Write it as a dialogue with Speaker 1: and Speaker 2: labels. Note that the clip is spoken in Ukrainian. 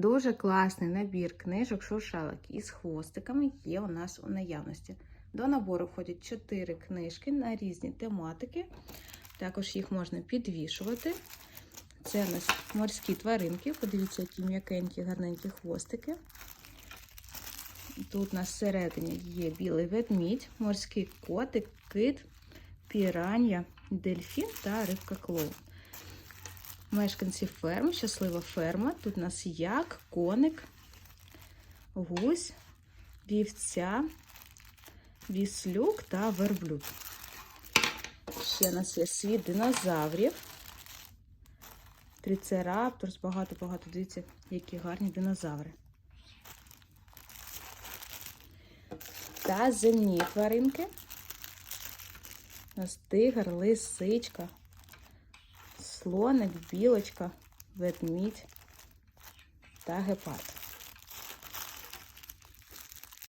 Speaker 1: Дуже класний набір книжок шуршалок із хвостиками є у нас у наявності. До набору входять 4 книжки на різні тематики. Також їх можна підвішувати. Це у нас морські тваринки. Подивіться, які м'якенькі, гарненькі хвостики. Тут у нас всередині є білий ведмідь, морський котик, кит, пірання, дельфін та рибка клоун. Мешканці ферми, щаслива ферма. Тут у нас як, коник, гусь, вівця, віслюк та верблюд. Ще у нас є світ динозаврів. Трицерапторс, багато-багато. Дивіться, які гарні динозаври. Та земні тваринки. У нас тигр, лисичка, слоник, білочка, ведмідь та гепард.